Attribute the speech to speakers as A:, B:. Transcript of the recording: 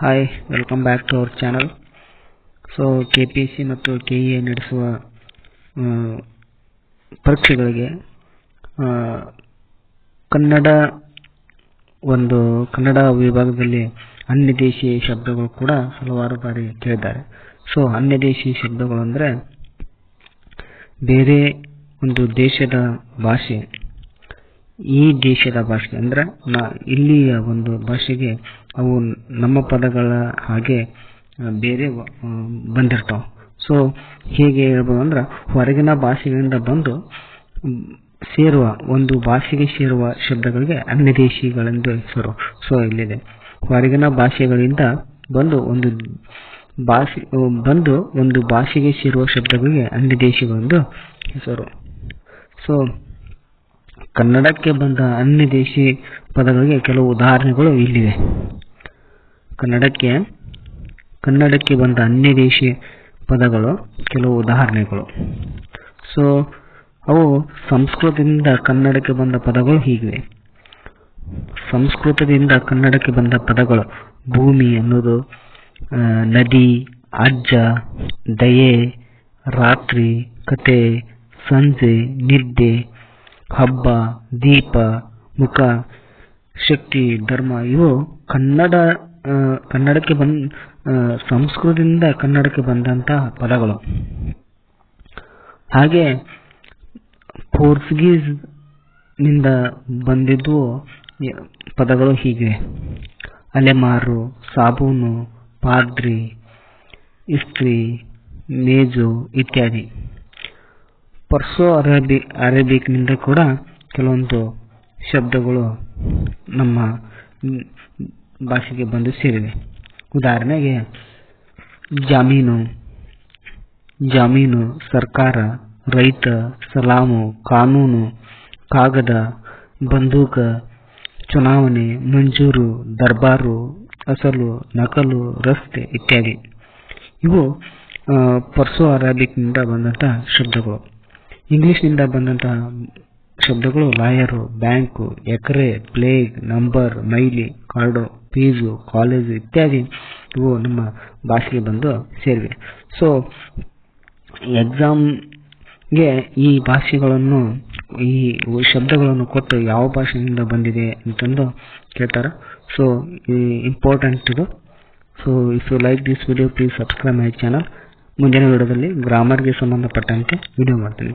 A: Hi welcome back to our channel so K P C ಮತ್ತು K E A ನಡೆಸುವ ಪರೀಕ್ಷೆಗಳಿಗೆ ಕನ್ನಡ ಒಂದು, ಕನ್ನಡ ವಿಭಾಗದಲ್ಲಿ ಅನ್ಯದೇಶಿ ಶಬ್ದಗಳು ಕೂಡ ಹಲವಾರು ಬಾರಿ ಕೇಳಿದ್ದಾರೆ. ಸೊ ಅನ್ಯದೇಶಿ ಶಬ್ದಗಳು ಅಂದರೆ ಬೇರೆ ಒಂದು ದೇಶದ ಭಾಷೆ ಈ ದೇಶದ ಭಾಷೆ ಅಂದ್ರೆ ನಾ, ಇಲ್ಲಿಯ ಒಂದು ಭಾಷೆಗೆ ಅವು ನಮ್ಮ ಪದಗಳ ಹಾಗೆ ಬೇರೆ ಬಂದಿರ್ತಾವೆ. ಸೊ ಹೇಗೆ ಹೇಳ್ಬೋದು ಅಂದ್ರೆ, ಹೊರಗಿನ ಭಾಷೆಗಳಿಂದ ಬಂದು ಸೇರುವ, ಒಂದು ಭಾಷೆಗೆ ಸೇರುವ ಶಬ್ದಗಳಿಗೆ ಅನ್ಯದೇಶಿಗಳೆಂದು ಹೆಸರು. ಸೊ ಇಲ್ಲಿದೆ. ಹೊರಗಿನ ಭಾಷೆಗಳಿಂದ ಬಂದು ಒಂದು ಭಾಷೆ ಬಂದು ಒಂದು ಭಾಷೆಗೆ ಸೇರುವ ಶಬ್ದಗಳಿಗೆ ಅನ್ಯದೇಶಿಗಳೆಂದು ಹೆಸರು. ಸೊ ಕನ್ನಡಕ್ಕೆ ಬಂದ ಅನ್ಯ ದೇಶಿ ಪದಗಳಿಗೆ ಕೆಲವು ಉದಾಹರಣೆಗಳು ಇಲ್ಲಿವೆ. ಕನ್ನಡಕ್ಕೆ ಕನ್ನಡಕ್ಕೆ ಬಂದ ಅನ್ಯ ದೇಶಿ ಪದಗಳು ಕೆಲವು ಉದಾಹರಣೆಗಳು. ಸೊ ಅವು ಸಂಸ್ಕೃತದಿಂದ ಕನ್ನಡಕ್ಕೆ ಬಂದ ಪದಗಳು ಹೀಗಿವೆ. ಸಂಸ್ಕೃತದಿಂದ ಕನ್ನಡಕ್ಕೆ ಬಂದ ಪದಗಳು ಭೂಮಿ ಅನ್ನೋದು ನದಿ, ಅಜ್ಜ, ದಯೆ, ರಾತ್ರಿ ಕತೆ ಸಂಜೆ, ನಿದ್ದೆ ಹಬ್ಬ, ದೀಪ, ಮುಖ, ಶಕ್ತಿ, ಧರ್ಮ, ಇವು ಕನ್ನಡ ಕನ್ನಡಕ್ಕೆ ಬಂದ ಸಂಸ್ಕೃತದಿಂದ ಕನ್ನಡಕ್ಕೆ ಬಂದಂತಹ ಪದಗಳು. ಹಾಗೆ ಪೋರ್ಚುಗೀಸ್ನಿಂದ ಬಂದಿದ್ದು ಪದಗಳು ಹೀಗೆ. ಅಲೆಮಾರು, ಸಾಬೂನು, ಪಾದ್ರಿ, ಇಸ್ತ್ರಿ, ಮೇಜು ಇತ್ಯಾದಿ. ಪರ್ಸೋ ಅರೇಬಿ ಅರೇಬಿಕ್ನಿಂದ ಕೂಡ ಕೆಲವೊಂದು ಶಬ್ದಗಳು ನಮ್ಮ ಭಾಷೆಗೆ ಬಂದು ಸೇರಿವೆ. ಉದಾಹರಣೆಗೆ, ಜಾಮೀನು ಜಾಮೀನು ಸರ್ಕಾರ, ರೈತ, ಸಲಾಮು, ಕಾನೂನು, ಕಾಗದ, ಬಂದೂಕ, ಚುನಾವಣೆ, ಮಂಜೂರು, ದರ್ಬಾರು, ಅಸಲು, ನಕಲು, ರಸ್ತೆ ಇತ್ಯಾದಿ. ಇವು ಪರ್ಸೋ ಅರೇಬಿಕ್ನಿಂದ ಬಂದಂತಹ ಶಬ್ದಗಳು. ಇಂಗ್ಲಿಷ್ನಿಂದ ಬಂದಂತಹ ಶಬ್ದಗಳು lawyer, bank, acre, plague, number, mile, card, fees, college ಇತ್ಯಾದಿ ಇವು ನಮ್ಮ ಭಾಷೆಗೆ ಬಂದು ಸೇರಿವೆ. ಸೊ ಎಕ್ಸಾಮ್ಗೆ ಈ ಭಾಷೆಗಳನ್ನು, ಈ ಶಬ್ದಗಳನ್ನು ಕೊಟ್ಟು ಯಾವ ಭಾಷೆಯಿಂದ ಬಂದಿದೆ ಅಂತಂದು ಕೇಳ್ತಾರೆ. ಸೊ ಇಂಪಾರ್ಟೆಂಟ್ ಇದು. So if you like this video please subscribe my channel ಮುಂದಿನ ವಿಡಿಯೋದಲ್ಲಿ ಗ್ರಾಮರ್ಗೆ ಸಂಬಂಧಪಟ್ಟಂತೆ ವಿಡಿಯೋ ಮಾಡ್ತೀನಿ.